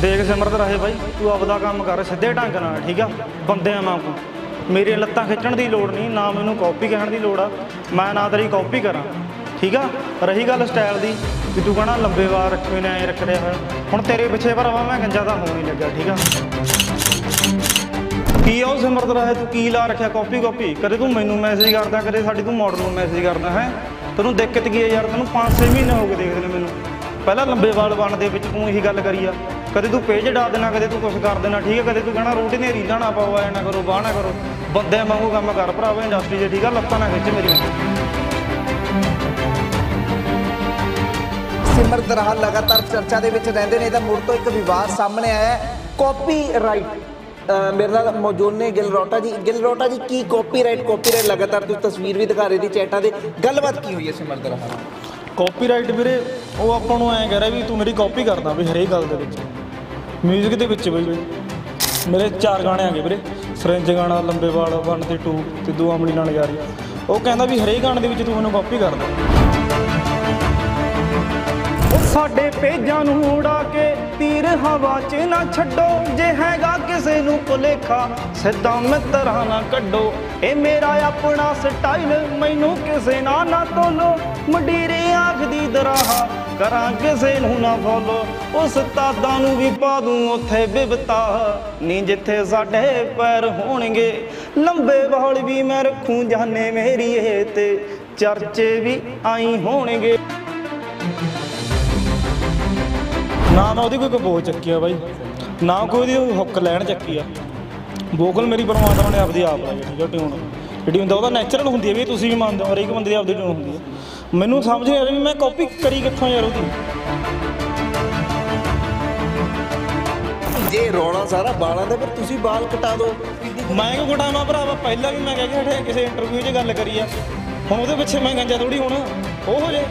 ਦੇਖ ਸਿਮਰਤ ਰਹੇ ਬਾਈ, ਤੂੰ ਆਪਦਾ ਕੰਮ ਕਰ ਸਿੱਧੇ ਢੰਗ ਨਾਲ, ਠੀਕ ਆ? ਬੰਦਿਆਂ ਵਾਂਗੂ। ਮੇਰੀਆਂ ਲੱਤਾਂ ਖਿੱਚਣ ਦੀ ਲੋੜ ਨਹੀਂ, ਨਾ ਮੈਨੂੰ ਕਾਪੀ ਕਹਿਣ ਦੀ ਲੋੜ ਆ, ਮੈਂ ਨਾ ਤੇਰੀ ਕਾਪੀ ਕਰਾਂ, ਠੀਕ ਆ? ਰਹੀ ਗੱਲ ਸਟਾਈਲ ਦੀ, ਵੀ ਤੂੰ ਕਹਣਾ ਲੰਬੇ ਵਾਲ ਰੱਖੇ ਨੇ ਐ ਰੱਖ ਰਿਹਾ ਹੋਇਆ ਹੁਣ ਤੇਰੇ ਪਿੱਛੇ ਭਰਾਵਾ ਮੈਂ ਗੰਜਾ ਤਾਂ ਹੋਣ ਹੀ ਲੱਗਾ ਠੀਕ ਆ? ਕੀ ਆ ਉਹ ਸਿਮਰਤ ਰਹੇ ਤੂੰ ਕੀ ਲਾ ਰੱਖਿਆ ਕਾਪੀ ਕਾਪੀ ਕਦੇ ਤੂੰ ਮੈਨੂੰ ਮੈਸੇਜ ਕਰਦਾ, ਕਦੇ ਸਾਡੀ ਤੂੰ ਮਾਡਲ ਨੂੰ ਮੈਸੇਜ ਕਰਦਾ, ਹੈ? ਤੈਨੂੰ ਦਿੱਕਤ ਕੀ ਹੈ ਯਾਰ, ਤੈਨੂੰ 5-6 ਮਹੀਨੇ ਹੋ ਗਏ ਦੇਖਦੇ ਨੇ ਮੈਨੂੰ। ਪਹਿਲਾਂ ਲੰਬੇ ਵਾਲ ਬਣਨ ਦੇ ਵਿੱਚ ਤੂੰ ਇਹੀ ਗੱਲ ਕਰੀ ਆ। ਕਦੇ ਤੂੰ ਪੇਜ ਡਾ ਦੇਣਾ ਕਦੇ ਤੂੰ ਕੁਝ ਕਰ ਦੇਣਾ ਠੀਕ ਹੈ? ਕਦੇ ਤੂੰ ਕਹਣਾ ਰੋਟੀ ਨੇ ਰੀਲਾਂ ਨਾ ਪਾਓ ਐ ਨਾ ਕਰੋ ਬਾਹ ਨਾ ਕਰੋ। ਬੰਦੇ ਵਾਂਗੂ ਕੰਮ ਕਰ ਭਰਾਵਾ ਇੰਡਸਟਰੀ 'ਚ ਠੀਕ ਆ ਲੱਤਾਂ ਨਾ ਖਿੱਚ ਮੇਰੀਆਂ ਸਿਮਰਤ ਰਹਾ ਲਗਾਤਾਰ ਚਰਚਾ ਦੇ ਵਿੱਚ ਰਹਿੰਦੇ ਨੇ ਤਾਂ ਮੁੜ ਤੋਂ ਇੱਕ ਵਿਵਾਦ ਸਾਹਮਣੇ ਆਇਆ ਹੈ। ਕਾਪੀਰਾਈਟ ਮੇਰੇ ਨਾਲ ਮੌਜੂਦ ਨੇ ਗਿਲ ਰੋਟਾ ਜੀ। ਗਿਲ ਰੋਟਾ ਜੀ ਕੀ ਕਾਪੀਰਾਈਟ ਕਾਪੀਰਾਈਟ ਲਗਾਤਾਰ ਤੁਸੀਂ ਤਸਵੀਰ ਵੀ ਦਿਖਾ ਰਹੇ ਦੀ ਚੈਟਾਂ ਦੇ। ਗੱਲਬਾਤ ਕੀ ਹੋਈ ਹੈ ਸਿਮਰਤ ਰਹਾ ਨਾਲ ਕਾਪੀਰਾਈਟ ਵੀਰੇ ਉਹ ਆਪਾਂ ਨੂੰ ਐਂ ਕਹਿ ਰਿਹਾ ਵੀ ਤੂੰ ਮੇਰੀ ਕਾਪੀ ਕਰਦਾ ਵੀ ਹਰੇਕ ਗੱਲ ਦੇ ਵਿੱਚ। 뮤직 ਦੇ ਵਿੱਚ ਬਈ। ਬਈ ਮੇਰੇ ਚਾਰ ਗਾਣੇ ਆ ਗਏ ਵੀਰੇ। ਸਰੰਜ ਗਾਣਾ, ਲੰਬੇ ਵਾਲ 1 ਤੇ 2 ਤੇ ਦੋ ਅਮਲੀ ਨਾਲ ਯਾਰੀ ਉਹ ਕਹਿੰਦਾ ਵੀ ਹਰੇਕ ਗਾਣੇ ਦੇ ਵਿੱਚ ਤੂੰ ਮੈਨੂੰ ਕਾਪੀ ਕਰਦਾ ਉਹ ਸਾਡੇ ਪੇਜਾਂ ਨੂੰ ਉਡਾ ਕੇ ਤੀਰ ਹਵਾ 'ਚ ਨਾ ਛੱਡੋ। ਜੇ ਹੈਗਾ ਕਿਸੇ ਨੂੰ ਭੁਲੇਖਾ, ਸਿੱਧਾ ਮਿੱਤਰਾਂ ਨਾ ਕੱਢੋ। ਇਹ ਮੇਰਾ ਆਪਣਾ ਸਟਾਈਲ ਮੈਨੂੰ ਕਿਸੇ ਨਾਲ ਨਾ ਤੋਲੋ। ਮੰਡੀਰੇ ਆਖਦੀ ਦਰਾਹਾ ਕਰਾਂ ਕਿਸੇ ਨੂੰ ਨਾ ਫੋਲੋ ਉਸ ਤਾਦਾਂ ਨੂੰ ਵੀ ਪਾ ਦੂੰ ਉੱਥੇ ਬਿਬਤਾ। ਨੀ ਜਿੱਥੇ ਸਾਡੇ ਪੈਰ ਹੋਣਗੇ ਲੰਬੇ ਵਾਲ ਵੀ ਮੈਂ ਰੱਖੂੰ ਜਾਨੇ ਮੇਰੀ ਇਹ ਤੇ ਚਰਚੇ ਵੀ ਆਈ ਹੋਣਗੇ। ਨਾ ਮੈਂ ਉਹਦੀ ਕੋਈ ਕਬੋਲ ਚੱਕੀ ਆ ਬਾਈ। ਨਾ ਕੋਈ ਉਹਦੀ ਹੁੱਕ ਲੈਣ ਚੱਕੀ ਆ। ਵੋਕਲ ਮੇਰੀ ਪਰਮਾਤਮਾ ਨੇ ਆਪਦੀ ਆਪ ਲਾਈ ਆ, ਠੀਕ ਟਿਊਨ। ਜਿਹੜੀ ਹੁੰਦਾ ਉਹਦਾ ਨੈਚੁਰਲ ਹੁੰਦੀ ਹੈ ਵੀ ਤੁਸੀਂ ਵੀ ਮੰਨਦੇ ਹੋ ਹਰੇਕ ਬੰਦੇ ਦੀ ਆਪਦੀ ਟਿਊਨ ਹੁੰਦੀ ਹੈ। ਮੈਨੂੰ ਸਮਝ ਨਹੀਂ ਆ ਰਹੀ ਵੀ ਮੈਂ ਕਾਪੀ ਕਰੀ ਕਿੱਥੋਂ ਯਾਰ ਉਹਦੀ। ਜੇ ਰੌਲਾ ਸਾਰਾ ਬਾਲਾਂ ਦਾ ਫਿਰ ਤੁਸੀਂ ਬਾਲ ਕਟਾ ਦਿਓ। ਮੈਂ ਕਿਉਂ ਘਟਾਵਾਂ ਭਰਾਵਾ? ਪਹਿਲਾਂ ਵੀ ਮੈਂ ਕਹਿ ਕੇ ਹਟਿਆ ਕਿਸੇ ਇੰਟਰਵਿਊ 'ਚ ਗੱਲ ਕਰੀ ਆ। ਹੁਣ ਉਹਦੇ ਪਿੱਛੇ ਮੈਂ ਗੰਜਾ ਥੋੜੀ ਹੁਣ। ਉਹ ਹੋ ਜੇ।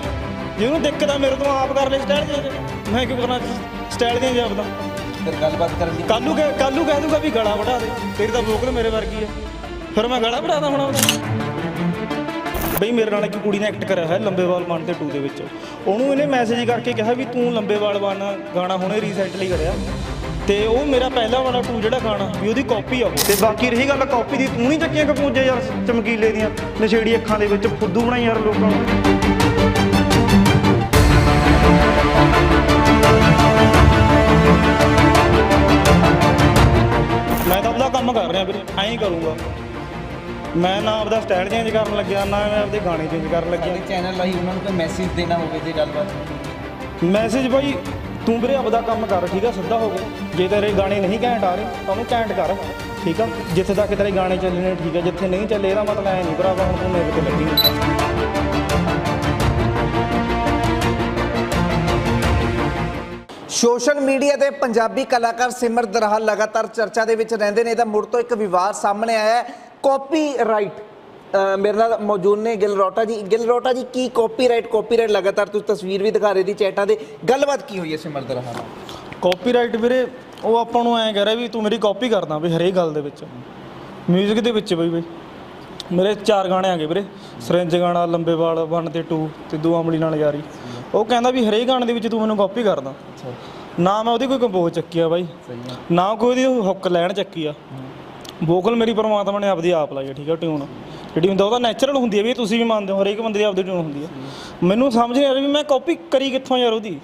ਜਿਹਨੂੰ ਦਿੱਕਤ ਆ ਮੇਰੇ ਤੋਂ ਆਪ ਕਰ ਲੈ ਸਟਾਈਲ ਚੇਂਜ ਮੈਂ ਕਿਉਂ ਕਰਨਾ ਸਟਾਈਲ ਚੇਂਜ ਆਪਦਾ ਫਿਰ ਗੱਲਬਾਤ ਕਰਨ ਦੀ ਕੱਲੂ ਕੱਲੂ ਕਹਿ ਦੂਗਾ ਵੀ ਗਲਾ ਵਢਾ ਦੇ। ਤੇਰੀ ਤਾਂ ਵੋਕਲ ਮੇਰੇ ਵਰਗੀ ਹੈ ਫਿਰ ਮੈਂ ਗਲਾ ਵਢਾਦਾ ਹੁਣ ਬਈ ਮੇਰੇ ਨਾਲ ਇੱਕ ਕੁੜੀ ਨੇ ਐਕਟ ਕਰਿਆ ਹੈ ਲੰਬੇ ਵਾਲ ਬਣ ਤੇ 2 ਦੇ ਵਿੱਚ। ਉਹਨੂੰ ਇਹਨੇ ਮੈਸੇਜ ਕਰਕੇ ਕਿਹਾ ਵੀ ਤੂੰ ਲੰਬੇ ਵਾਲ ਬਣ ਗਾਣਾ ਹੁਣੇ ਰੀਸੈਂਟਲੀ ਕਰਿਆ। ਤੇ ਉਹ ਮੇਰਾ ਪਹਿਲਾ ਵਾਲਾ 2 ਜਿਹੜਾ ਗਾਣਾ ਵੀ ਉਹਦੀ ਕਾਪੀ ਆ ਉਹ। ਤੇ ਬਾਕੀ ਰਹੀ ਗੱਲ ਕਾਪੀ ਦੀ ਤੂੰ ਨਹੀਂ ਚੱਕੀਆਂ ਕਪੂਜੇ ਯਾਰ ਚਮਕੀਲੇ ਦੀਆਂ ਨਸ਼ੇੜੀ ਅੱਖਾਂ ਦੇ ਵਿੱਚ ਫੁੱਦੂ ਬਣਾਈ ਯਾਰ ਲੋਕਾਂ ਨੂੰ। ਮੈਂ ਤਾਂ ਆਪਦਾ ਕੰਮ ਕਰ ਰਿਹਾ ਵੀਰੇ ਐਂ ਹੀ ਕਰੂੰਗਾ। ਮੈਂ ਨਾ ਆਪਦਾ ਸਟਾਈਲ ਚੇਂਜ ਕਰਨ ਲੱਗਿਆ ਨਾ ਮੈਂ ਆਪਦੇ ਗਾਣੇ ਚੇਂਜ ਕਰਨ ਲੱਗਿਆ। ਚੈਨਲ ਲਈ ਉਹਨਾਂ ਨੂੰ ਕੋਈ ਮੈਸੇਜ ਦੇਣਾ ਹੋਵੇ ਤੇ ਗੱਲਬਾਤ ਮੈਸੇਜ ਬਾਈ ਤੂੰ ਵੀਰੇ ਆਪਦਾ ਕੰਮ ਕਰ ਠੀਕ ਆ ਸਿੱਧਾ ਹੋ ਗਿਆ। ਜੇ ਤੇਰੇ ਗਾਣੇ ਨਹੀਂ ਘੈਂਟ ਆ ਰਹੇ ਤਾਂ ਉਹਨੂੰ ਘੈਂਟ ਕਰ ਠੀਕ ਆ? ਜਿੱਥੇ ਤੱਕ ਤੇਰੇ ਗਾਣੇ ਚੱਲੇ ਨੇ ਠੀਕ ਆ ਜਿੱਥੇ ਨਹੀਂ ਚੱਲੇ ਇਹਦਾ ਮਤਲਬ ਐ ਨਹੀਂ ਭਰਾਵਾ ਹੁਣ ਤੂੰ ਮੇਰੇ ਤੇ ਲੱਗੀ ਸੋਸ਼ਲ ਮੀਡੀਆ ਤੇ ਪੰਜਾਬੀ ਕਲਾਕਾਰ ਸਿਮਰਤ ਦਰਾਹਾ ਲਗਾਤਾਰ ਚਰਚਾ ਦੇ ਵਿੱਚ ਰਹਿੰਦੇ ਨੇ ਤਾਂ ਮੁੜ ਤੋਂ ਇੱਕ ਵਿਵਾਦ ਸਾਹਮਣੇ ਆਇਆ ਹੈ। ਕਾਪੀਰਾਈਟ ਮੇਰੇ ਨਾਲ ਮੌਜੂਦ ਨੇ ਗਿਲ ਰੋਟਾ ਜੀ। ਗਿਲ ਰੋਟਾ ਜੀ ਕੀ ਕਾਪੀਰਾਈਟ ਕਾਪੀਰਾਈਟ ਲਗਾਤਾਰ ਤੁਸੀਂ ਤਸਵੀਰ ਵੀ ਦਿਖਾ ਰਹੇ ਦੀ ਚੈਟਾਂ ਦੇ। ਗੱਲਬਾਤ ਕੀ ਹੋਈ ਹੈ ਸਿਮਰਤ ਦਰਾਹਾ ਨਾਲ? ਕਾਪੀਰਾਈਟ ਵੀਰੇ ਉਹ ਆਪਾਂ ਨੂੰ ਐਂ ਕਹਿ ਰਿਹਾ ਵੀ ਤੂੰ ਮੇਰੀ ਕਾਪੀ ਕਰਦਾ ਵੀ ਹਰੇਕ ਗੱਲ ਦੇ ਵਿੱਚ। 뮤직 ਦੇ ਵਿੱਚ ਬਈ ਬਈ। ਮੇਰੇ ਚਾਰ ਗਾਣੇ ਆ ਗਏ ਵੀਰੇ। ਸਰੰਜ ਗਾਣਾ ਲੰਬੇ ਵਾਲ 1 ਤੇ 2 ਤੇ ਦੋ ਅਮਲੀ ਨਾਲ ਯਾਰੀ। ਉਹ ਕਹਿੰਦਾ ਵੀ ਹਰੇਕ ਗਾਣੇ ਦੇ ਵਿੱਚ ਤੂੰ ਮੈਨੂੰ ਕਾਪੀ ਕਰਦਾ। ਨਾ ਮੈਂ ਉਹਦੀ ਕੋਈ ਕੰਪੋਜ਼ ਚੱਕੀ ਆ ਬਾਈ। ਨਾ ਕੋਈ ਉਹਦੀ ਹੁੱਕ ਲੈਣ ਚੱਕੀ ਆ। ਵੋਕਲ ਮੇਰੀ ਪਰਮਾਤਮਾ ਨੇ ਆਪਦੀ ਆਪ ਲਾਈ ਆ ਠੀਕ ਆ ਟਿਊਨ ਜਿਹੜੀ ਹੁੰਦਾ ਉਹਦਾ ਨੈਚੁਰਲ ਹੁੰਦੀ ਹੈ ਵੀ ਤੁਸੀਂ ਵੀ ਮੰਨਦੇ ਹੋ ਹਰੇਕ ਬੰਦੇ ਦੀ ਆਪਦੀ ਟਿਊਨ ਹੁੰਦੀ ਹੈ। ਮੈਨੂੰ ਸਮਝ ਨਹੀਂ ਆ ਰਹੀ ਵੀ ਮੈਂ ਕਾਪੀ ਕਰੀ ਕਿੱਥੋਂ ਯਾਰ ਉਹਦੀ?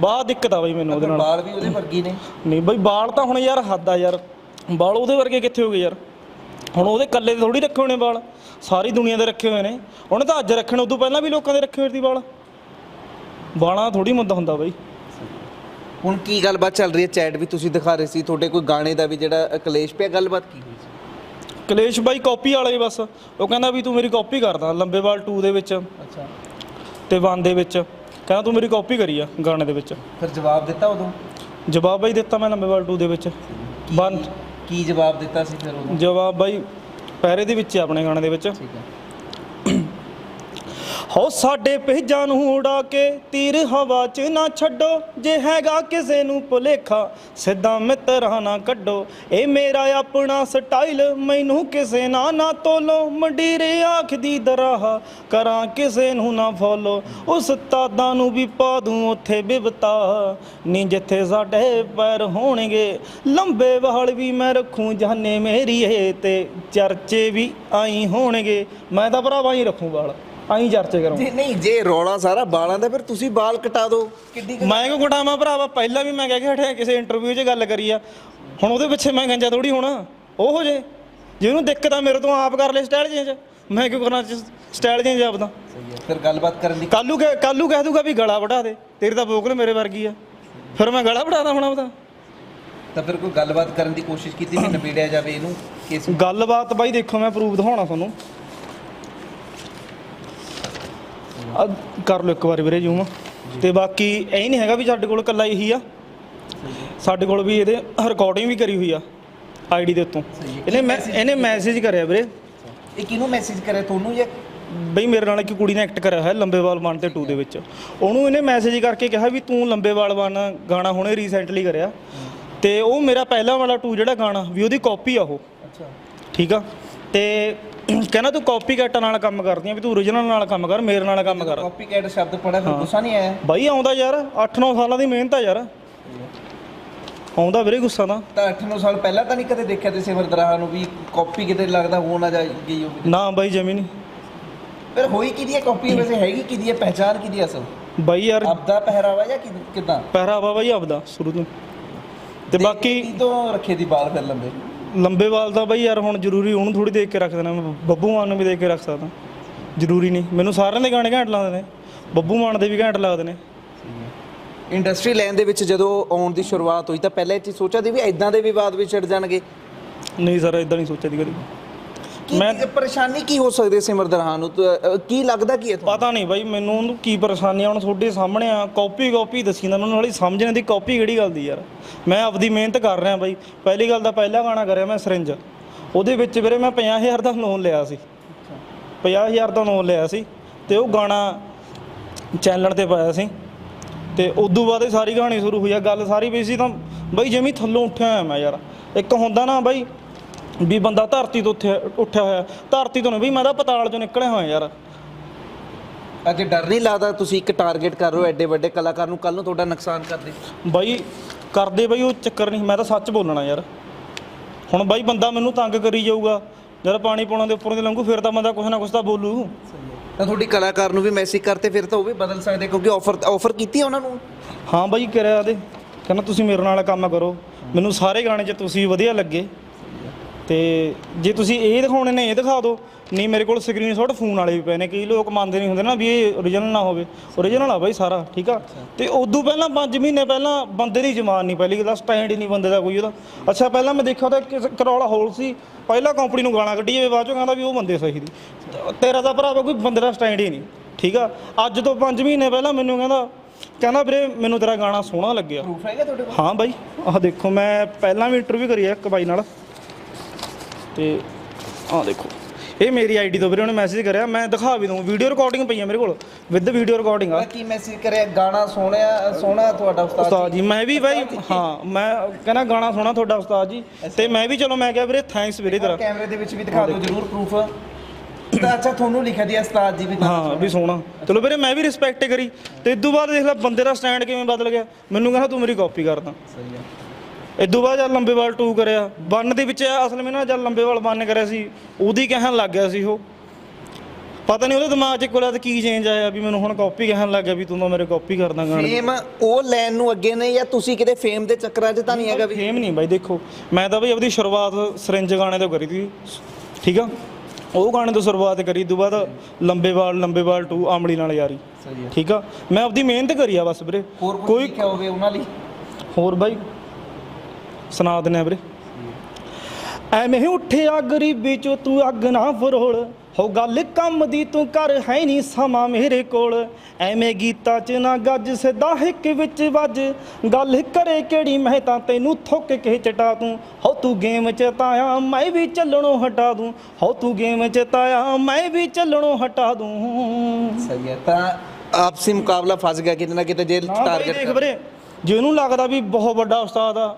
ਬਾਹਰ ਦਿੱਕਤ ਆ ਬਾਈ ਮੈਨੂੰ ਉਹਦੇ ਨਾਲ। ਬਾਲ ਵੀ ਉਹਦੇ ਵਰਗੀ ਨੇ। ਨਹੀਂ ਬਈ ਬਾਲ ਤਾਂ ਹੁਣ ਯਾਰ ਹੱਦ ਆ ਯਾਰ। ਬਾਲ ਉਹਦੇ ਵਰਗੇ ਕਿੱਥੇ ਹੋ ਗਏ ਯਾਰ? ਹੁਣ ਉਹਦੇ ਕੱਲੇ ਦੇ ਥੋੜੀ ਰੱਖੇ ਹੋਣੇ ਵਾਲ ਸਾਰੀ ਦੁਨੀਆ ਦੇ ਰੱਖੇ ਹੋਏ ਨੇ। ਉਹਨੇ ਤਾਂ ਅੱਜ ਰੱਖਣੇ ਉਦੋਂ ਪਹਿਲਾਂ ਵੀ ਲੋਕਾਂ ਦੇ ਰੱਖੇ ਹੋਏ ਸੀ ਵਾਲ ਬਾਲਾਂ ਥੋੜੀ ਮੁੱਦਾ ਹੁੰਦਾ ਬਈ। ਹੁਣ ਕੀ ਗੱਲਬਾਤ ਚੱਲ ਰਹੀ ਹੈ? ਚੈਟ ਵੀ ਤੁਸੀਂ ਦਿਖਾ ਰਹੇ ਸੀ ਤੁਹਾਡੇ ਕੋਈ ਗਾਣੇ ਦਾ ਵੀ ਜਿਹੜਾ ਕਲੇਸ਼ ਪਿਆ? ਗੱਲਬਾਤ ਕੀ ਹੋਈ ਸੀ? ਕਲੇਸ਼ ਬਾਈ ਕਾਪੀ ਵਾਲਾ ਬਸ। ਉਹ ਕਹਿੰਦਾ ਵੀ ਤੂੰ ਮੇਰੀ ਕਾਪੀ ਕਰਦਾ ਲੰਬੇ ਵਾਲ 2 ਦੇ ਵਿੱਚ। ਅੱਛਾ। ਤੇ 1 ਦੇ ਵਿੱਚ। ਕਹਿੰਦਾ ਤੂੰ ਮੇਰੀ ਕਾਪੀ ਕਰੀ ਆ ਗਾਣੇ ਦੇ ਵਿੱਚ। ਫਿਰ ਜਵਾਬ ਦਿੱਤਾ ਉਦੋਂ? ਜਵਾਬ ਬਾਈ ਦਿੱਤਾ ਮੈਂ ਲੰਬੇ ਵਾਲ 2 ਦੇ ਵਿੱਚ। ਵਨ ਕੀ ਜਵਾਬ ਦਿੱਤਾ ਸੀ ਫਿਰ ਉਦੋਂ? ਜਵਾਬ ਬਾਈ ਪੈਰੇ ਦੇ ਵਿੱਚ ਆਪਣੇ ਗਾਣੇ ਦੇ ਵਿੱਚ। ਠੀਕ ਹੈ। ਹੋ ਸਾਡੇ ਪਹਿਜਾਂ ਨੂੰ ਉਡਾ ਕੇ ਤੀਰ ਹਵਾ 'ਚ ਨਾ ਛੱਡੋ, ਜੇ ਹੈਗਾ ਕਿਸੇ ਨੂੰ ਭੁਲੇਖਾ, ਸਿੱਧਾ ਮਿੱਤਰਾਂ ਨਾ ਕੱਢੋ। ਇਹ ਮੇਰਾ ਆਪਣਾ ਸਟਾਈਲ, ਮੈਨੂੰ ਕਿਸੇ ਨਾ ਨਾ ਤੋਲੋ। ਮੰਡੀਰੇ ਆਖਦੀ ਦਰਾਹ, ਕਰਾਂ ਕਿਸੇ ਨੂੰ ਨਾ ਫੋਲੋ। ਉਸ ਤਾਦਾਂ ਨੂੰ ਵੀ ਪਾ ਦੂੰ ਉੱਥੇ ਬਿਬਤਾ ਨੀ ਜਿੱਥੇ ਸਾਡੇ ਪੈਰ ਹੋਣਗੇ, ਲੰਬੇ ਵਾਲ ਵੀ ਮੈਂ ਰੱਖੂੰ ਜਾਨੇ ਏ ਤੇ ਚਰਚੇ ਵੀ ਆਈ ਹੋਣਗੇ। ਮੈਂ ਤਾਂ ਭਰਾਵਾ ਹੀ ਰੱਖੂੰ ਵਾਲ। ਆਈ ਚਰਚੇ ਕਰੂੰ। ਜੀ ਨਹੀਂ ਜੇ ਰੌਲਾ ਸਾਰਾ ਬਾਲਾਂ ਦਾ ਫਿਰ ਤੁਸੀਂ ਬਾਲ ਕਟਾ ਦਿਓ। ਕਿੱਡੀ ਕੁ- ਮੈਂ ਕਿਉਂ ਕਟਾਵਾਂ ਭਰਾਵਾ? ਪਹਿਲਾਂ ਵੀ ਮੈਂ ਕਹਿ ਕੇ ਹਟਿਆ ਕਿਸੇ ਇੰਟਰਵਿਊ 'ਚ ਗੱਲ ਕਰੀ ਆ। ਹੁਣ ਉਹਦੇ ਪਿੱਛੇ ਮੈਂ ਗੰਜਾ ਥੋੜੀ ਹੋਣਾ। ਉਹ ਹੋ ਜੇ। ਜਿਹਨੂੰ ਦਿੱਕਤ ਆ ਮੇਰੇ ਤੋਂ ਆਪ ਕਰ ਲੈ ਸਟਾਈਲ ਚੇਂਜ ਮੈਂ ਕਿਉਂ ਕਰਨਾ ਸਟਾਈਲ ਚੇਂਜ ਆਪਦਾ? ਸਹੀ ਹੈ। ਫਿਰ ਗੱਲਬਾਤ ਕਰਨ ਦੀ ਕੱਲੂ ਕਹਿ ਕੱਲੂ ਕਹਿ ਦੂਗਾ ਵੀ ਗਲਾ ਵਢਾ ਦੇ। ਤੇਰੀ ਤਾਂ ਬੋਕਲ ਮੇਰੇ ਵਰਗੀ ਆ। ਫਿਰ ਮੈਂ ਗਲਾ ਵਢਾਦਾ ਹੁਣ ਆਪਦਾ। ਤਾਂ ਫਿਰ ਕੋਈ ਗੱਲਬਾਤ ਕਰਨ ਦੀ ਕੋਸ਼ਿਸ਼ ਕੀਤੀ ਵੀ ਨਿਬੇੜਿਆ ਜਾਵੇ ਇਹਨੂੰ? ਕੇਸ ਗੱਲਬਾਤ ਬਾਈ ਦੇਖੋ ਮੈਂ ਪ੍ਰੂਫ ਦਿਖਾਉਣਾ ਤੁਹਾਨੂੰ। ਆ ਕਰ ਲਓ ਇੱਕ ਵਾਰੀ ਵੀਰੇ ਜੂਮ ਤੇ ਬਾਕੀ ਇਹ ਨਹੀਂ ਹੈਗਾ ਵੀ ਸਾਡੇ ਕੋਲ ਕੱਲਾ ਇਹੀ ਆ। ਸਾਡੇ ਕੋਲ ਵੀ ਇਹਦੇ ਰਿਕਾਰਡਿੰਗ ਵੀ ਕਰੀ ਹੋਈ ਆ ਆਈਡੀ ਦੇ ਉੱਤੋਂ। ਇਹਨੇ ਮੈਂ ਇਹਨੇ ਮੈਸੇਜ ਕਰਿਆ ਵੀਰੇ। ਇਹ ਕਿਹਨੂੰ ਮੈਸੇਜ ਕਰਿਆ ਤੁਹਾਨੂੰ ਜਾਂ ਬਈ ਮੇਰੇ ਨਾਲ ਇੱਕ ਕੁੜੀ ਨੇ ਐਕਟ ਕਰਿਆ ਹੋਇਆ ਲੰਬੇਵਾਲ 1 ਤੇ 2 ਦੇ ਵਿੱਚ। ਉਹਨੂੰ ਇਹਨੇ ਮੈਸੇਜ ਕਰਕੇ ਕਿਹਾ ਵੀ ਤੂੰ ਲੰਬੇਵਾਲ 1 ਗਾਣਾ ਹੁਣੇ ਰੀਸੈਂਟਲੀ ਕਰਿਆ। ਤੇ ਉਹ ਮੇਰਾ ਪਹਿਲਾ ਵਾਲਾ 2 ਜਿਹੜਾ ਗਾਣਾ ਵੀ ਉਹਦੀ ਕਾਪੀ ਆ ਉਹ। ਅੱਛਾ। ਠੀਕ ਆ? ਤੇ ਕਹਿੰਦਾ ਤੂੰ ਕਾਪੀ ਕੈਟਾਂ ਨਾਲ ਕੰਮ ਕਰਦੀ ਆ ਵੀ ਤੂੰ ਓਰੀਜਨਲ ਨਾਲ ਕੰਮ ਕਰ ਮੇਰੇ ਨਾਲ ਕੰਮ ਕਰ। ਕਾਪੀ ਕੈਟ ਸ਼ਬਦ ਪੜਾ ਫਿਰ ਗੁੱਸਾ ਨਹੀਂ ਆਇਆ? ਬਾਈ ਆਉਂਦਾ ਯਾਰ 8-9 ਸਾਲਾਂ ਦੀ ਮਿਹਨਤ ਆ ਯਾਰ। ਆਉਂਦਾ ਵੀਰੇ ਗੁੱਸਾ ਤਾਂ। ਤਾਂ 8-9 ਸਾਲ ਪਹਿਲਾਂ ਤਾਂ ਨਹੀਂ ਕਦੇ ਦੇਖਿਆ ਤੇ ਸਿਮਰ ਦਰਾਹਾ ਨੂੰ ਵੀ ਕਾਪੀ ਕਿਤੇ ਲੱਗਦਾ ਹੋ ਨਾ ਜਾਏ ਗਈ ਹੋਵੇ। ਨਾ ਬਾਈ ਜਮੀ ਨਹੀਂ। ਫਿਰ ਹੋਈ ਕਿਹਦੀ ਹੈ ਕਾਪੀ ਵੈਸੇ ਹੈਗੀ ਕਿਹਦੀ ਹੈ ਪਹਿਚਾਨ ਕਿਹਦੀ ਹੈ ਅਸਲ? ਬਾਈ ਯਾਰ ਆਪਦਾ ਪਹਿਰਾਵਾ ਜਾਂ ਕਿਦ- ਪਹਿਰਾਵਾ ਬਾਈ ਆਪਦਾ ਸ਼ੁਰੂ ਤੋਂ। ਤੇ ਬਾਕੀ ਤੋਂ ਰੱਖੇ ਦੀ ਬਾਲ ਫਿਰ ਲੰਬੇ। ਲੰਬੇ ਵਾਲ ਤਾਂ ਬਾਈ ਯਾਰ ਹੁਣ ਜ਼ਰੂਰੀ ਉਹਨੂੰ ਥੋੜੀ ਦੇਖ ਕੇ ਰੱਖ ਦੇਣਾ ਮੈਂ ਬੱਬੂ ਮਾਨ ਨੂੰ ਵੀ ਦੇਖ ਕੇ ਰੱਖ ਸਕਦਾ। ਜ਼ਰੂਰੀ ਨਹੀਂ। ਮੈਨੂੰ ਸਾਰਿਆਂ ਦੇ ਗਾਣੇ ਘੈਂਟ ਲੱਗਦੇ ਨੇ। ਬੱਬੂ ਮਾਨ ਦੇ ਵੀ ਘੈਂਟ ਲੱਗਦੇ ਨੇ। ਇੰਡਸਟਰੀ ਲਾਈਨ ਦੇ ਵਿੱਚ ਜਦੋਂ ਆਉਣ ਦੀ ਸ਼ੁਰੂਆਤ ਹੋਈ ਤਾਂ ਪਹਿਲਾਂ ਇਹ ਚੀਜ਼ ਸੋਚਿਆ ਸੀ ਵੀ ਇਦਾਂ ਦੇ ਵਿਵਾਦ ਵੀ ਛਿੜ ਜਾਣਗੇ? ਨਹੀਂ ਸਰ ਇਦਾਂ ਨਹੀਂ ਸੋਚਿਆ ਦੀ ਕਦੀ। ਕੀ ਮੈਂ- ਪਰੇਸ਼ਾਨੀ ਕੀ ਹੋ ਸਕਦੀ ਹੈ ਸਿਮਰ ਦਰਾਹਾ ਨੂੰ? ਤਾਂ, ਅ, ਕੀ ਲੱਗਦਾ ਕੀ ਹੈ ਤੁਹਾਨੂੰ? ਪਤਾ ਨਹੀਂ ਬਾਈ ਮੈਨੂੰ ਉਹਨੂੰ ਕੀ ਪਰੇਸ਼ਾਨੀ ਆ ਹੁਣ ਤੁਹਾਡੇ ਸਾਹਮਣੇ ਆ ਕਾਪੀ ਕਾਪੀ ਦੱਸੀ ਨਾ ਮੈਨੂੰ ਹਾਲੀ ਸਮਝਣ ਦੀ ਕਾਪੀ ਕਿਹੜੀ ਗੱਲ ਦੀ ਯਾਰ? ਮੈਂ ਆਪਦੀ ਮਿਹਨਤ ਕਰ ਰਿਹਾ ਬਾਈ ਪਹਿਲੀ ਗੱਲ ਤਾਂ ਪਹਿਲਾ ਗਾਣਾ ਕਰਿਆ ਮੈਂ ਸਰਿੰਜ। ਉਹਦੇ ਵਿੱਚ ਵੀਰੇ ਮੈਂ 50000 ਦਾ ਲੋਨ ਲਿਆ ਸੀ। 50000 ਦਾ ਲੋਨ ਲਿਆ ਸੀ ਤੇ ਉਹ ਗਾਣਾ ਚੈਨਲ ਤੇ ਪਾਇਆ ਸੀ। ਤੇ ਉਦੋਂ ਬਾਅਦ ਇਹ ਸਾਰੀ ਕਹਾਣੀ ਸ਼ੁਰੂ ਹੋਈ ਆ ਗੱਲ ਸਾਰੀ ਵੀ ਸੀ ਤਾਂ ਬਾਈ ਜਿਵੇਂ ਥੱਲੋਂ ਉੱਠਿਆ ਹੋਇਆ ਮੈਂ ਯਾਰ। ਇੱਕ ਹੁੰਦਾ ਨਾ ਬਾਈ ਵੀ ਬੰਦਾ ਧਰਤੀ ਤੋਂ ਉੱਠਿਆ ਉੱਠਿਆ ਹੋਇਆ ਧਰਤੀ ਤੋਂ ਨਹੀਂ ਬਈ ਮੈਂ ਤਾਂ ਪਤਾਲ ਚੋਂ ਨਿਕਲਿਆ ਹੋਇਆ ਯਾਰ। ਅੱਜ ਡਰ ਨਹੀਂ ਲੱਗਦਾ ਤੁਸੀਂ ਇੱਕ ਟਾਰਗੇਟ ਕਰ ਰਹੇ ਹੋ ਐਡੇ ਵੱਡੇ ਕਲਾਕਾਰ ਨੂੰ ਕੱਲ ਨੂੰ ਤੁਹਾਡਾ ਨੁਕਸਾਨ ਕਰ ਦੇ। ਬਾਈ ਕਰਦੇ ਬਾਈ ਉਹ ਚੱਕਰ ਨਹੀਂ ਮੈਂ ਤਾਂ ਸੱਚ ਬੋਲਣਾ ਯਾਰ। ਹੁਣ ਬਾਈ ਬੰਦਾ ਮੈਨੂੰ ਤੰਗ ਕਰੀ ਜਾਊਗਾ ਜਦ ਪਾਣੀ ਪਾਉਣਾ ਦੇ ਉੱਪਰੋਂ ਦੀ ਲੰਘੂ ਫਿਰ ਤਾਂ ਬੰਦਾ ਕੁਛ ਨਾ ਕੁਛ ਤਾਂ ਬੋਲੂ। ਤਾਂ ਤੁਹਾਡੀ ਕਲਾਕਾਰ ਨੂੰ ਵੀ ਮੈਸੇਜ ਕਰਤੇ ਫਿਰ ਤਾਂ ਉਹ ਵੀ ਬਦਲ ਸਕਦੇ ਕਿਉਂਕਿ ਆਫਰ ਆਫਰ ਕੀਤੀ ਹੈ ਉਹਨਾਂ ਨੂੰ। ਹਾਂ ਬਾਈ ਕਰਿਆ ਦੇ ਕਹਿੰਦਾ ਤੁਸੀਂ ਮੇਰੇ ਨਾਲ ਕੰਮ ਕਰੋ। ਮੈਨੂੰ ਸਾਰੇ ਗਾਣੇ 'ਚ ਤੁਸੀਂ ਵਧੀਆ ਲੱਗੇ। ਤੇ ਜੇ ਤੁਸੀਂ ਇਹ ਦਿਖਾਉਣੇ ਨੇ ਇਹ ਦਿਖਾ ਦਿਓ। ਨਹੀਂ ਮੇਰੇ ਕੋਲ ਸਕਰੀਨਸ਼ਾਟ ਫੋਨ ਵਾਲੇ ਵੀ ਪਏ ਨੇ। ਕਈ ਲੋਕ ਮੰਨਦੇ ਨਹੀਂ ਹੁੰਦੇ ਨਾ ਵੀ ਇਹ ਓਰੀਜਨਲ ਨਾ ਹੋਵੇ। ਓਰੀਜਨਲ ਆ ਬਾਈ ਸਾਰਾ ਠੀਕ ਆ? ਤੇ ਉਦੋਂ ਪਹਿਲਾਂ 5 ਮਹੀਨੇ ਪਹਿਲਾਂ ਬੰਦੇ ਦੀ ਜ਼ਮਾਨ ਨਹੀਂ ਪਹਿਲੀ ਗੱਲ ਸਟੈਂਡ ਹੀ ਨਹੀਂ ਬੰਦੇ ਦਾ ਕੋਈ ਉਹਦਾ। ਅੱਛਾ ਪਹਿਲਾਂ ਮੈਂ ਦੇਖਿਆ ਤਾਂ ਕਿਸ ਕਰੌਲਾ ਹੋਲ ਸੀ। ਪਹਿਲਾਂ ਕੰਪਨੀ ਨੂੰ ਗਾਲਾਂ ਕੱਢੀ ਜਾਵੇ ਬਾਅਦ ਚੋਂ ਕਹਿੰਦਾ ਵੀ ਉਹ ਬੰਦੇ ਸਹੀ ਦੀ ਤੇਰਾ ਤਾਂ ਭਰਾਵਾ ਕੋਈ ਬੰਦੇ ਦਾ ਸਟੈਂਡ ਹੀ ਨਹੀਂ ਠੀਕ ਆ? ਅੱਜ ਤੋਂ 5 ਮਹੀਨੇ ਪਹਿਲਾਂ ਮੈਨੂੰ ਕਹਿੰਦਾ ਕਹਿੰਦਾ ਵੀਰੇ ਮੈਨੂੰ ਤੇਰਾ ਗਾਣਾ ਸੋਹਣਾ ਲੱਗਿਆ। ਪ੍ਰੂਫ ਹੈਗਾ ਤੁਹਾਡੇ ਕੋਲ? ਹਾਂ ਬਾਈ ਆਹ ਦੇਖੋ ਮੈਂ ਪਹਿਲਾਂ ਵੀ ਇੰਟਰਵਿਊ ਕਰੀ ਆ ਇੱਕ ਬਾਈ ਨਾਲ। ਤੇ ਆਹ ਦੇਖੋ। ਇਹ ਮੇਰੀ ਆਈਡੀ ਤੋਂ ਵੀਰੇ ਉਹਨੇ ਮੈਸੇਜ ਕਰਿਆ ਮੈਂ ਦਿਖਾ ਵੀ ਦਊਂ। ਵੀਡੀਓ ਰਿਕਾਰਡਿੰਗ ਪਈ ਆ ਮੇਰੇ ਕੋਲ ਵਿਦ ਵੀਡੀਓ ਰਿਕਾਰਡਿੰਗ ਆ। ਕੀ ਮੈਸੇਜ ਕਰਿਆ? ਗਾਣਾ ਸੋਹਣਿਆ ਸੋਹਣਾ ਤੁਹਾਡਾ ਉਸਤਾਦ ਉਸਤਾਦ ਜੀ ਮੈਂ ਵੀ ਬਾਈ ਹਾਂ ਮੈਂ ਕਹਿੰਦਾ ਗਾਣਾ ਸੋਹਣਾ ਤੁਹਾਡਾ ਉਸਤਾਦ ਜੀ। ਤੇ ਮੈਂ ਵੀ ਚਲੋ ਮੈਂ ਕਿਹਾ ਵੀਰੇ ਥੈਂਕਸ ਵੀਰੇ ਤੇਰਾ। ਕੈਮਰੇ ਦੇ ਵਿੱਚ ਵੀ ਦਿਖਾ ਦਿਓ ਜਰੂਰ ਪ੍ਰੂਫ ਤਾਂ ਅੱਛਾ ਤੁਹਾਨੂੰ ਲਿਖਿਆ ਦੀ ਉਸਤਾਦ ਜੀ ਵੀ ਗਾਣਾ ਹਾਂ ਵੀ ਸੋਹਣਾ। ਚਲੋ ਵੀਰੇ ਮੈਂ ਵੀ ਰਿਸਪੈਕਟ ਕਰੀ। ਤੇ ਇਦੋਂ ਬਾਅਦ ਦੇਖ ਲੈ ਬੰਦੇ ਦਾ ਸਟੈਂਡ ਕਿਵੇਂ ਬਦਲ ਗਿਆ। ਮੈਨੂੰ ਕਹਿੰਦਾ ਤੂੰ ਮੇਰੀ ਕਾਪੀ ਕਰਦਾ ਸਹੀ ਹੈ ਇਦੋਂ ਬਾਅਦ ਜਦ ਲੰਬੇਵਾਲ 2 ਕਰਿਆ ਬੰਨ ਦੇ ਵਿੱਚ ਅਸਲ ਵਿੱਚ ਨਾ ਜਦ ਲੰਬੇਵਾਲ ਬੰਨ ਕਰਿਆ ਸੀ ਉਹਦੀ ਕਹਿਣ ਲੱਗ ਗਿਆ ਸੀ ਉਹ। ਪਤਾ ਨਹੀਂ ਉਹਦੇ ਦਿਮਾਗ 'ਚ ਕੋਲ ਕੀ ਚੇਂਜ ਆਇਆ ਵੀ ਮੈਨੂੰ ਹੁਣ ਕਾਪੀ ਕਹਿਣ ਲੱਗ ਗਿਆ ਵੀ ਤੂੰ ਤਾਂ ਮੇਰੇ ਕਾਪੀ ਕਰਦਾ ਗਾਣੇ ਫੇਮ ਉਹ ਲੈਣ ਨੂੰ ਅੱਗੇ ਨੇ ਜਾਂ ਤੁਸੀਂ ਕਿਤੇ ਫੇਮ ਦੇ ਚੱਕਰਾਂ 'ਚ ਤਾਂ ਨਹੀਂ ਹੈਗਾ ਵੀ? ਫੇਮ ਨਹੀਂ ਬਾਈ ਦੇਖੋ ਮੈਂ ਤਾਂ ਬਈ ਆਪਣੀ ਸ਼ੁਰੂਆਤ ਸਰਿੰਜ ਗਾਣੇ ਤੋਂ ਕਰੀ ਸੀ ਠੀਕ ਆ? ਉਹ ਗਾਣੇ ਤੋਂ ਸ਼ੁਰੂਆਤ ਕਰੀ ਤੋਂ ਬਾਅਦ ਲੰਬੇਵਾਲ ਲੰਬੇਵਾਲ 2 ਆਮਲੀ ਨਾਲ ਯਾਰੀ ਸਹੀ ਹੈ ਠੀਕ ਆ? ਮੈਂ ਆਪਦੀ ਮਿਹਨਤ ਕਰੀ ਆ ਬਸ ਵੀਰੇ। ਕੋਈ ਹੋਵੇ ਉਹਨਾਂ ਲਈ? ਹੋਰ ਬਾਈ ਸੁਣਾ ਦਿੰਦੇ ਆ ਵੀਰੇ। ਐਵੇਂ ਹੀ ਉੱਠਿਆ ਗਰੀਬੀ ਚੋਂ ਤੂੰ ਅੱਗ ਨਾ ਫਰੋਲ ਹੋ ਗੱਲ ਕੰਮ ਦੀ ਤੂੰ ਕਰ ਹੈ ਨਹੀਂ ਸਮਾਂ ਮੇਰੇ ਕੋਲ। ਐਵੇਂ ਗੀਤਾ ਚ ਨਾ ਗੱਜ ਸਿੱਧਾ ਹਿੱਕ ਵਿੱਚ ਵੱਜ। ਗੱਲ ਕਰੇ ਕਿਹੜੀ ਮੈਂ ਤਾਂ ਤੈਨੂੰ ਥੁੱਕ ਕੇ ਚਟਾ ਦੂੰ। ਹੋ ਤੂੰ ਗੇਮ ਚ ਤਾਇਆ ਮੈਂ ਵੀ ਚੱਲਣੋਂ ਹਟਾ ਦੂੰ। ਹੋ ਤੂੰ ਗੇਮ ਚ ਤਾਇਆ ਮੈਂ ਵੀ ਚੱਲਣੋਂ ਹਟਾ ਦੂੰ। ਸਹੀ ਹੈ ਤਾਂ ਆਪਸੀ ਮੁਕਾਬਲਾ ਫਸ ਗਿਆ ਕਿਤੇ ਨਾ ਕਿਤੇ ਜੇ ਨਾ ਬਾਈ ਟਾਰਗੇਟ ਦੇਖ ਵੀਰੇ ਜੇ ਉਹਨੂੰ ਲੱਗਦਾ ਵੀ ਬਹੁਤ ਵੱਡਾ ਉਸਤਾਦ ਆ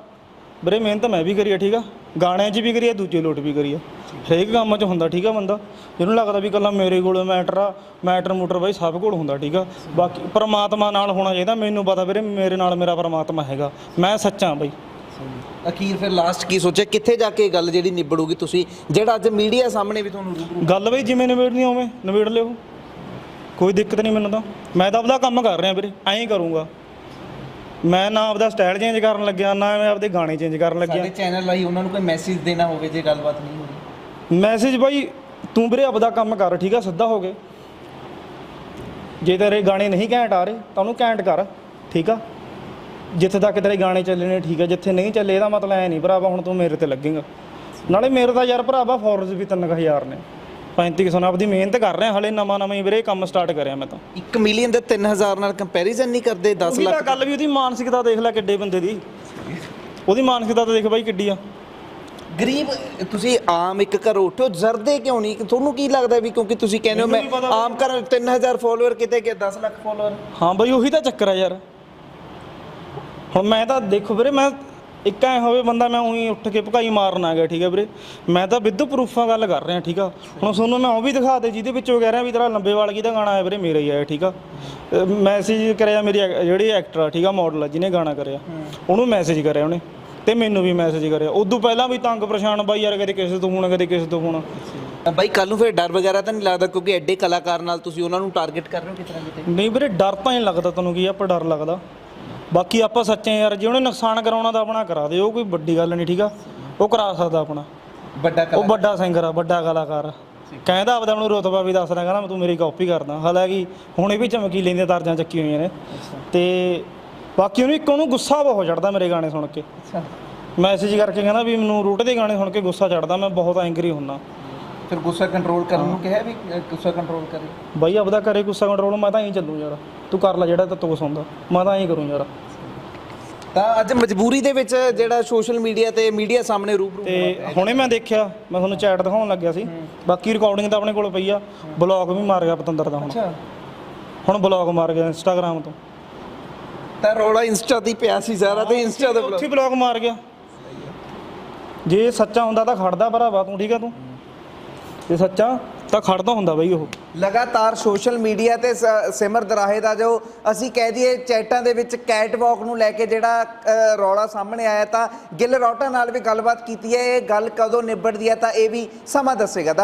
ਵੀਰੇ ਮਿਹਨਤ ਮੈਂ ਵੀ ਕਰੀ ਆ ਠੀਕ ਆ? ਗਾਣਿਆਂ 'ਚ ਵੀ ਕਰੀ ਆ ਦੂਜੇ ਲੋਟ ਵੀ ਕਰੀ ਆ। ਹਰੇਕ ਕੰਮ 'ਚ ਹੁੰਦਾ ਠੀਕ ਆ ਬੰਦਾ? ਜਿਹਨੂੰ ਲੱਗਦਾ ਵੀ ਕੱਲਾ ਮੇਰੇ ਕੋਲ ਮੈਟਰ ਆ ਮੈਟਰ ਮੂਟਰ ਬਾਈ ਸਭ ਕੋਲ ਹੁੰਦਾ ਠੀਕ ਆ? ਬਾਕੀ ਪ੍ਰਮਾਤਮਾ ਨਾਲ ਹੋਣਾ ਚਾਹੀਦਾ ਮੈਨੂੰ ਪਤਾ ਵੀਰੇ ਮੇਰੇ ਨਾਲ ਮੇਰਾ ਪ੍ਰਮਾਤਮਾ ਹੈਗਾ। ਮੈਂ ਸੱਚਾ ਬਾਈ। ਅਖੀਰ ਫਿਰ ਲਾਸਟ ਕੀ ਸੋਚਿਆ? ਕਿੱਥੇ ਜਾ ਕੇ ਗੱਲ ਜਿਹੜੀ ਨਿਬੜੂਗੀ ਤੁਸੀਂ? ਜਿਹੜਾ ਅੱਜ ਮੀਡੀਆ ਸਾਹਮਣੇ ਵੀ ਤੁਹਾਨੂੰ ਰੂਬਰੂ ਗੱਲ ਬਈ ਜਿਵੇਂ ਨਿਬੇੜਨੀ ਹੋਵੇ ਨਿਬੇੜ ਲਿਓ। ਕੋਈ ਦਿੱਕਤ ਨਹੀਂ ਮੈਨੂੰ ਤਾਂ। ਮੈਂ ਤਾਂ ਆਪਦਾ ਕੰਮ ਕਰ ਰਿਹਾ ਵੀਰੇ ਐਂ ਹੀ ਕਰੂੰਗਾ। ਮੈਂ ਨਾ ਆਪਦਾ ਸਟਾਈਲ ਚੇਂਜ ਕਰਨ ਲੱਗਿਆ ਨਾ ਮੈਂ ਆਪਦੇ ਗਾਣੇ ਚੇਂਜ ਕਰਨ ਲੱਗਿਆ। ਸਾਡੇ ਚੈਨਲ ਲਈ ਉਹਨਾਂ ਨੂੰ ਕੋਈ ਮੈਸੇਜ ਦੇਣਾ ਹੋਵੇ ਜੇ ਗੱਲਬਾਤ ਨਹੀਂ ਹੋਈ। ਮੈਸੇਜ ਬਾਈ ਤੂੰ ਵੀਰੇ ਆਪਦਾ ਕੰਮ ਕਰ ਠੀਕ ਆ ਸਿੱਧਾ ਹੋ ਕੇ ਜੇ ਤੇਰੇ ਗਾਣੇ ਨਹੀਂ ਘੈਂਟ ਆ ਰਹੇ ਤਾਂ ਉਹਨੂੰ ਘੈਂਟ ਕਰ ਠੀਕ ਆ। ਜਿੱਥੇ ਤੱਕ ਤੇਰੇ ਗਾਣੇ ਚੱਲੇ ਨੇ ਠੀਕ ਆ ਜਿੱਥੇ ਨਹੀਂ ਚੱਲੇ ਇਹਦਾ ਮਤਲਬ ਐ ਨਹੀਂ ਭਰਾਵਾ ਹੁਣ ਤੂੰ ਮੇਰੇ ਤੇ ਲੱਗੇਗਾ। ਨਾਲੇ ਮੇਰੇ ਤਾਂ ਯਾਰ ਭਰਾਵਾ ਫੋਰਸ ਵੀ 3000 ਨੇ। 3500 ਨਾਲ ਆਪਦੀ ਮਿਹਨਤ ਕਰ ਰਿਹਾ ਹਲੇ ਨਵਾਂ ਨਵਾਂ ਹੀ ਵੀਰੇ ਕੰਮ ਸਟਾਰਟ ਕਰਿਆ ਮੈਂ ਤਾਂ। 1 ਮਿਲੀਅਨ ਦੇ 3000 ਨਾਲ ਕੰਪੈਰੀਜ਼ਨ ਨਹੀਂ ਕਰਦੇ 10 ਉਹਦੀ ਤਾਂ ਲੱਖ ਗੱਲ ਵੀ ਉਹਦੀ ਮਾਨਸਿਕਤਾ ਦੇਖ ਲੈ ਕਿੱਡੇ ਬੰਦੇ ਦੀ। ਉਹਦੀ ਮਾਨਸਿਕਤਾ ਤਾਂ ਦੇਖ ਬਾਈ ਕਿੱਡੀ ਆ। ਗਰੀਬ ਤੁਸੀਂ ਆਮ ਇੱਕ ਘਰ ਉੱਠੋ ਜ਼ਰਦੇ ਕਿਉਂ ਨਹੀਂ? ਤੁਹਾਨੂੰ ਕੀ ਲੱਗਦਾ ਵੀ ਕਿਉਂਕਿ ਤੁਸੀਂ ਕਹਿੰਦੇ ਹੋ ਮੈਂ ਮੈਨੂੰ ਵੀ ਪਤਾ ਆਮ ਘਰ 3000 ਫਾਲੋਅਰ ਕਿਤੇ ਕਿ 10 ਲੱਖ ਫਾਲੋਅਰ ਹਾਂ ਬਈ ਉਹੀ ਤਾਂ ਚੱਕਰ ਆ ਯਾਰ। ਹੁਣ ਮੈਂ ਤਾਂ ਦੇਖੋ ਵੀਰੇ ਮੈਂ ਇੱਕ ਐ ਹੋਵੇ ਬੰਦਾ ਮੈਂ ਉਹੀ ਉੱਠ ਕੇ ਭਕਾਈ ਮਾਰਨ ਆ ਗਿਆ ਠੀਕ ਹੈ ਵੀਰੇ। ਮੈਂ ਤਾਂ ਵਿਦ ਪ੍ਰੂਫਾਂ ਗੱਲ ਕਰ ਰਿਹਾ ਠੀਕ ਆ। ਹੁਣ ਤੁਹਾਨੂੰ ਮੈਂ ਉਹ ਵੀ ਦਿਖਾ ਦੇ ਜਿਹਦੇ ਵਿੱਚੋਂ ਕਹਿ ਰਿਹਾ ਵੀ ਤੇਰਾ ਲੰਬੇ ਵਾਲ ਕਿਹਦਾ ਗਾਣਾ ਹੈ ਵੀਰੇ ਮੇਰਾ ਹੀ ਆਇਆ ਠੀਕ ਆ। ਮੈਸੇਜ ਕਰਿਆ ਮੇਰੀ ਐਕ- ਜਿਹੜੀ ਐਕਟਰ ਆ ਠੀਕ ਆ ਮਾਡਲ ਆ ਜਿਹਨੇ ਗਾਣਾ ਕਰਿਆ। ਉਹਨੂੰ ਮੈਸੇਜ ਕਰਿਆ ਉਹਨੇ ਤੇ ਮੈਨੂੰ ਵੀ ਮੈਸੇਜ ਕਰਿਆ। ਉਦੋਂ ਪਹਿਲਾਂ ਵੀ ਤੰਗ ਪਰੇਸ਼ਾਨ ਬਾਈ ਯਾਰ ਕਦੇ ਕਿਸੇ ਤੋਂ ਹੋਣਾ ਕਦੇ ਕਿਸੇ ਤੋਂ ਹੋਣਾ। ਬਾਈ ਕੱਲ ਨੂੰ ਫਿਰ ਡਰ ਵਗੈਰਾ ਤਾਂ ਨਹੀਂ ਲੱਗਦਾ ਕਿਉਂਕਿ ਐਡੇ ਕਲਾਕਾਰ ਨਾਲ ਤੁਸੀਂ ਉਹਨਾਂ ਨੂੰ ਟਾਰਗੇਟ ਕਰ ਰਹੇ ਹੋ ਨਾ ਕਿਤੇ? ਨਹੀਂ ਵੀਰੇ ਡਰ ਤਾਂ ਨਹੀਂ ਲੱਗਦਾ ਤੈਨੂੰ ਕੀ ਆਪਾਂ ਡਰ ਲੱਗਦਾ। ਬਾਕੀ ਆਪਾਂ ਸੱਚੇ ਯਾਰ ਜੇ ਉਹਨੇ ਨੁਕਸਾਨ ਕਰਾਉਣਾ ਤਾਂ ਆਪਣਾ ਕਰਾ ਦੇ ਉਹ ਕੋਈ ਵੱਡੀ ਗੱਲ ਨਹੀਂ ਠੀਕ ਆ? ਉਹ ਕਰਾ ਸਕਦਾ ਆਪਣਾ। ਵੱਡਾ ਉਹ ਵੱਡਾ ਸਿੰਗਰ ਆ ਵੱਡਾ ਕਲਾਕਾਰ। ਆ। ਕਹਿੰਦਾ ਆਪਦਾ ਨੂੰ ਰੁਤਬਾ ਵੀ ਦੱਸਦਾ ਕਹਿੰਦਾ ਤੂੰ ਮੇਰੀ ਕਾਪੀ ਕਰਦਾ। ਹਾਲਾਂਕਿ ਹੁਣੇ ਵੀ ਚਮਕੀ ਲੈਂਦੇ ਦਰਜਾਂ ਚੱਕੀ ਹੋਈਆਂ ਨੇ। ਤੇ ਬਾਕੀ ਉਹਨੂੰ ਇੱਕ ਉਹਨੂੰ ਗੁੱਸਾ ਬਹੁਤ ਚੜਦਾ ਮੇਰੇ ਗਾਣੇ ਸੁਣ ਕੇ। ਅੱਛਾ। ਮੈਸੇਜ ਕਰਕੇ ਕਹਿੰਦਾ ਵੀ ਮੈਨੂੰ ਰੂਟ ਦੇ ਗਾਣੇ ਸੁਣ ਕੇ ਗੁੱਸਾ ਚੜਦਾ ਮੈਂ ਬਹੁਤ ਐਂਗਰੀ ਹੁੰਨਾ ਫਿਰ ਗੁੱਸਾ ਕੰਟਰੋਲ ਕਰਨ ਨੂੰ ਕਿਹਾ ਵੀ ਅ, ਗੁੱਸਾ ਕੰਟਰੋਲ ਕਰੇ। ਬਾਈ ਆਪਦਾ ਕਰੇ ਗੁੱਸਾ ਕੰਟਰੋਲ ਮੈਂ ਤਾਂ ਐਂ ਚੱਲੂ ਯਾਰ। ਤੂੰ ਕਰ ਲੈ ਜਿਹੜਾ ਤੂੰ ਹੁੰਦਾ। ਮੈਂ ਤਾਂ ਐਂ ਕਰੂੰ ਯਾਰ। ਤਾਂ ਅੱਜ ਮਜਬੂਰੀ ਦੇ ਵਿੱਚ ਜਿਹੜਾ ਸੋਸ਼ਲ ਮੀਡੀਆ ਤੇ ਮੀਡੀਆ ਸਾਹਮਣੇ ਰੂਬਰੂ ਤੇ ਹੁਣੇ ਮੈਂ ਦੇਖਿਆ ਮੈਂ ਤੁਹਾਨੂੰ ਚੈਟ ਦਿਖਾਉਣ ਲੱਗਿਆ ਸੀ। ਬਾਕੀ ਰਿਕਾਰਡਿੰਗ ਤਾਂ ਆਪਣੇ ਕੋਲ ਪਈ ਆ। ਬਲੌਗ ਵੀ ਮਾਰ ਗਿਆ ਪਤੰਦਰ ਦਾ ਹੁਣ। ਅੱਛਾ। ਹੁਣ ਬਲੌਗ ਮਾਰ ਗਿਆ ਇੰਸਟਾਗ੍ਰam ਤੋਂ। ਤਾਂ ਰੋਲਾ ਇੰਸਟਾ ਹੀ ਪਿਆ ਸੀ ਸਾਰਾ ਤੇ ਇੰਸਟਾ ਦੇ ਉੱਥੇ ਬਲੌਗ ਮਾਰ ਗਿਆ। ਜੇ ਸੱਚਾ ਹੁੰਦਾ ਤਾਂ ਖੜਦਾ ਭਰਾਵਾ ਤੂੰ ਠੀਕ ਆ ਤੂੰ? ਜੇ ਸੱਚਾ ਤਾਂ ਖੜਦਾ ਹੁੰਦਾ ਬਈ ਉਹ। ਲਗਾਤਾਰ ਸੋਸ਼ਲ ਮੀਡੀਆ ਤੇ ਸ- ਸਿਮਰ ਦਰਾਹੇ ਦਾ ਜੋ ਅਸੀਂ ਕਹਿ ਦਈਏ ਚੈਟਾਂ ਦੇ ਵਿੱਚ ਕੈਟ ਵਾਕ ਨੂੰ ਲੈ ਕੇ ਜਿਹੜਾ ਅ, ਰੌਲਾ ਸਾਹਮਣੇ ਆਇਆ ਤਾਂ ਗਿੱਲ ਰੌਟਾ ਨਾਲ ਵੀ ਗੱਲਬਾਤ ਕੀਤੀ ਹੈ। ਇਹ ਗੱਲ ਕਦੋਂ ਨਿਬੜਦੀ ਹੈ ਤਾਂ ਇਹ ਵੀ ਸਮਾਂ ਦੱਸੇਗਾ।